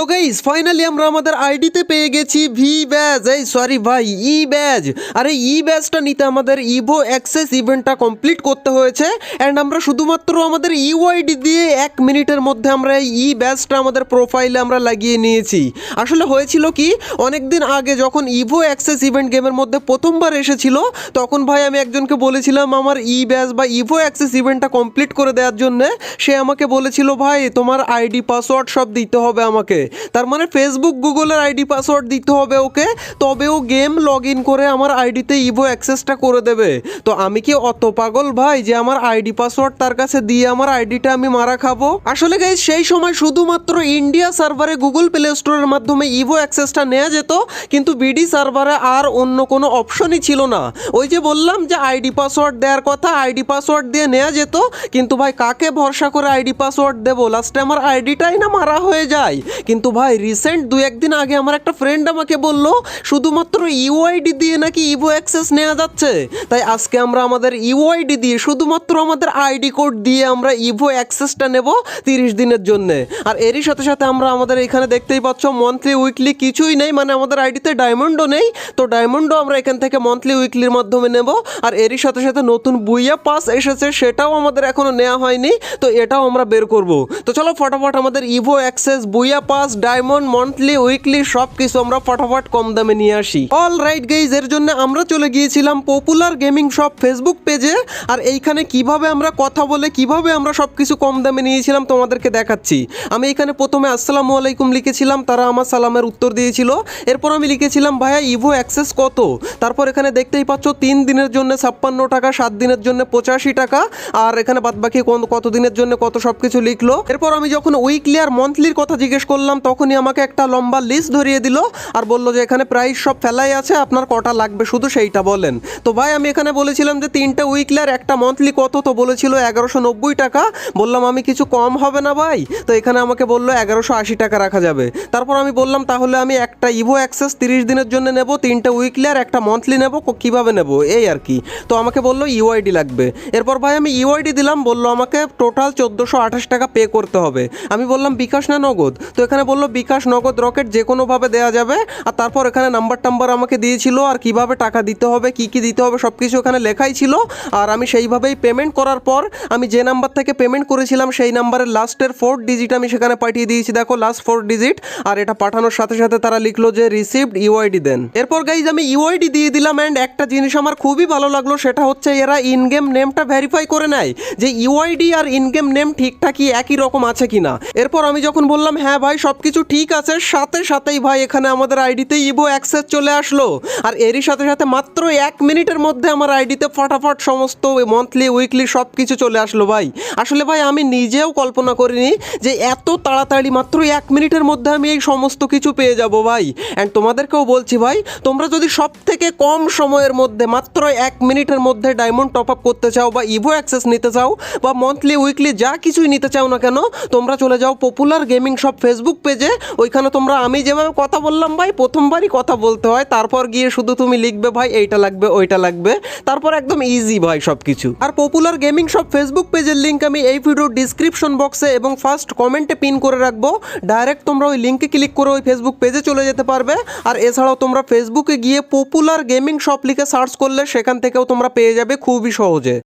তো guys finally আমরা আমাদের আইডিতে পেয়ে গেছি ভি ব্যাজ এই সরি ভাই ই ব্যাজ আরে ই ব্যাজটা নিতে আমাদের ইভো অ্যাক্সেস ইভেন্টটা কমপ্লিট করতে হয়েছে। অ্যান্ড আমরা শুধুমাত্র আমাদের ইউআইডি দিয়ে এক মিনিটের মধ্যে আমরা এই ই ব্যাজটা আমাদের প্রোফাইলে আমরা লাগিয়ে নিয়েছি। আসলে হয়েছিল কি অনেক দিন আগে যখন ইভো অ্যাক্সেস ইভেন্ট গেমের মধ্যে প্রথমবার এসেছিল, তখন ভাই আমি একজনকে বলেছিলাম, আমার ই ব্যাজ বা ইভো অ্যাক্সেস ইভেন্টটা কমপ্লিট করে দেওয়ার জন্য। সে আমাকে বলেছিল, ভাই, তোমার আইডি পাসওয়ার্ড সব দিতে হবে আমাকে। তার মানে ফেসবুক গুগলের আইডি পাসওয়ার্ড দিতে হবে ওকে। তবে ও গেম লগ ইন করে আমার আইডিতে ইভো অ্যাক্সেসটা করে দেবে। তো আমি কি অত পাগল ভাই যে আমার আইডি পাসওয়ার্ড তার কাছে দিয়ে আমার আইডিটা আমি মারা খাব? আসলে গাইজ সেই সময় শুধুমাত্র ইন্ডিয়া সার্ভারে গুগল প্লে স্টোরের মাধ্যমে ইভো অ্যাক্সেসটা নেওয়া যেত, কিন্তু বিডি সার্ভারে আর অন্য কোনো অপশনই ছিল না। ওই যে বললাম যে আইডি পাসওয়ার্ড দেওয়ার কথা আইডি পাসওয়ার্ড দিয়ে নেওয়া যেত, কিন্তু ভাই কাকে ভরসা করে আইডি পাসওয়ার্ড দেবো? লাস্টে আমার আইডিটাই না মারা হয়ে যায়। কিন্তু ভাই রিসেন্ট দু একদিন আগে আমার একটা ফ্রেন্ড আমাকে বলল, শুধুমাত্র ইউআইডি দিয়ে নাকি ইভো অ্যাক্সেস নেওয়া যাচ্ছে। তাই আজকে আমরা আমাদের ইউআইডি দিয়ে শুধুমাত্র আমাদের আইডি কোড দিয়ে আমরা ইভো অ্যাক্সেসটা নেব তিরিশ দিনের জন্যে। আর এরই সাথে সাথে আমরা আমাদের এখানে দেখতেই পাচ্ছ মান্থলি উইকলি কিছুই নেই মানে আমাদের আইডিতে ডায়মন্ডও নেই। তো ডায়মন্ডও আমরা এখান থেকে মান্থলি উইকলির মাধ্যমে নেব। আর এরই সাথে সাথে নতুন বুইয়া পাস এসেছে, সেটাও আমাদের এখনও নেওয়া হয়নি। তো এটাও আমরা বের করব। তো চলো, ফটাফট আমাদের Evo access Booyah pass diamond monthly weekly সব কিছু আমরা ফটাফট কম দামে নিয়ে আসি। অল রাইট গাইজ এর জন্য আমরা চলে গিয়েছিলাম পপুলার গেমিং শপ ফেসবুক পেজে আর এইখানে কীভাবে আমরা কথা বলে, কীভাবে আমরা সব কিছু কম দামে নিয়েছিলাম তোমাদেরকে দেখাচ্ছি। আমি এখানে প্রথমে আসসালামু আলাইকুম লিখেছিলাম, তারা আমার সালামের উত্তর দিয়েছিল। এরপর আমি লিখেছিলাম, ভাইয়া ইভো অ্যাক্সেস কত? তারপর এখানে দেখতেই পাচ্ছ, তিন দিনের জন্য ছাপ্পান্ন টাকা, সাত দিনের জন্য পঁচাশি টাকা। আর এখানে বাদবাকি কত দিনের জন্য কত সব কিছু লিখলো। এরপর আমি যখন উইকলি আর মান্থলির কথা জিজ্ঞেস করলাম তখনই আমাকে একটা লম্বা লিস্ট ধরিয়ে দিল আর বলল যে এখানে প্রাইস সব ফেলাই আছে, আপনার কটা লাগবে? শুধু সেইটা বলেন। তো ভাই, আমি এখানে বলেছিলাম যে তিনটে উইকলি আর একটা মান্থলি কত? তো বলেছিল এগারোশো নব্বই টাকা। বললাম, আমি কিছু কম হবে না ভাই। তো এখানে আমাকে বলল, এগারোশো আশি টাকা রাখা যাবে। তারপর আমি বললাম, তাহলে আমি একটা ইভো অ্যাক্সেস তিরিশ দিনের জন্য নেব, তিনটা উইকলি আর একটা মান্থলি নেব কীভাবে নেব? এই আর কি। তো আমাকে বলল ইউআইডি লাগবে। এরপর ভাই, আমি ইউআইডি দিলাম, বলল, আমাকে টোটাল চোদ্দোশো আঠাশ টাকা পে করতে হবে। আমি বললাম, বিকাশ না নগদ? তো এখানে বলল, বিকাশ নগদ রকেট যে কোনোভাবে দেওয়া যাবে। আর তারপর এখানে নাম্বার টাম্বার আমাকে দিয়েছিল, আর কীভাবে টাকা দিতে হবে, কি কি দিতে হবে সব কিছু এখানে লেখাই ছিল। আর আমি সেইভাবেই পেমেন্ট করার পর আমি যে নাম্বার থেকে পেমেন্ট করেছিলাম, সেই নাম্বারের লাস্টের ফোর ডিজিট আমি সেখানে পাঠিয়ে দিয়েছি। দেখো লাস্ট ফোর ডিজিট আর এটা পাঠানোর সাথে সাথে তারা লিখলো যে রিসিভড ইউআইডি দেন। এরপর গাইজ আমি ইউআইডি দিয়ে দিলাম অ্যান্ড একটা জিনিস আমার খুবই ভালো লাগল, সেটা হচ্ছে এরা ইনগেম নেমটা ভেরিফাই করে নেয় যে ইউআইডি আর ইনগেম নেম ঠিকঠাকই একই রকম আছে কিনা। এরপর আমি যখন বললাম হ্যাঁ ভাই কিছু ঠিক আছে, সাথে সাথেই ভাই এখানে আমাদের আইডিতে ইভো অ্যাক্সেস চলে আসলো। আর এরই সাথে সাথে মাত্র এক মিনিটের মধ্যে আমার আইডিতে ফটাফট সমস্ত মান্থলি উইকলি সব কিছু চলে আসলো ভাই। আসলে ভাই আমি নিজেও কল্পনা করিনি যে এত তাড়াতাড়ি মাত্র এক মিনিটের মধ্যে আমি এই সমস্ত কিছু পেয়ে যাব ভাই। অ্যান্ড তোমাদেরকেও বলছি ভাই, তোমরা যদি সব থেকে কম সময়ের মধ্যে মাত্র এক মিনিটের মধ্যে ডায়মন্ড টপ আপ করতে চাও বা ইভো অ্যাক্সেস নিতে চাও বা মান্থলি উইকলি যা কিছুই নিতে চাও না কেন, তোমরা চলে যাও পপুলার গেমিং শপ ফেসবুক পেজে ওইখানে তোমরা, আমি যেভাবে কথা বললাম ভাই, প্রথমবারই কথা বলতে হয়, তারপর গিয়ে শুধু তুমি লিখবে ভাই, এইটা লাগবে, ওইটা লাগবে। তারপর একদম ইজি ভাই সব কিছু আর পপুলার গেমিং শপ ফেসবুক পেজের লিঙ্ক আমি এই ভিডিওর ডিসক্রিপশন বক্সে এবং ফার্স্ট কমেন্টে পিন করে রাখব। ডাইরেক্ট তোমরা ওই লিঙ্কে ক্লিক করে ওই ফেসবুক পেজে চলে যেতে পারবে। আর এছাড়াও তোমরা ফেসবুকে গিয়ে পপুলার গেমিং শপ লিখে সার্চ করলে সেখান থেকেও তোমরা পেয়ে যাবে খুবই সহজে।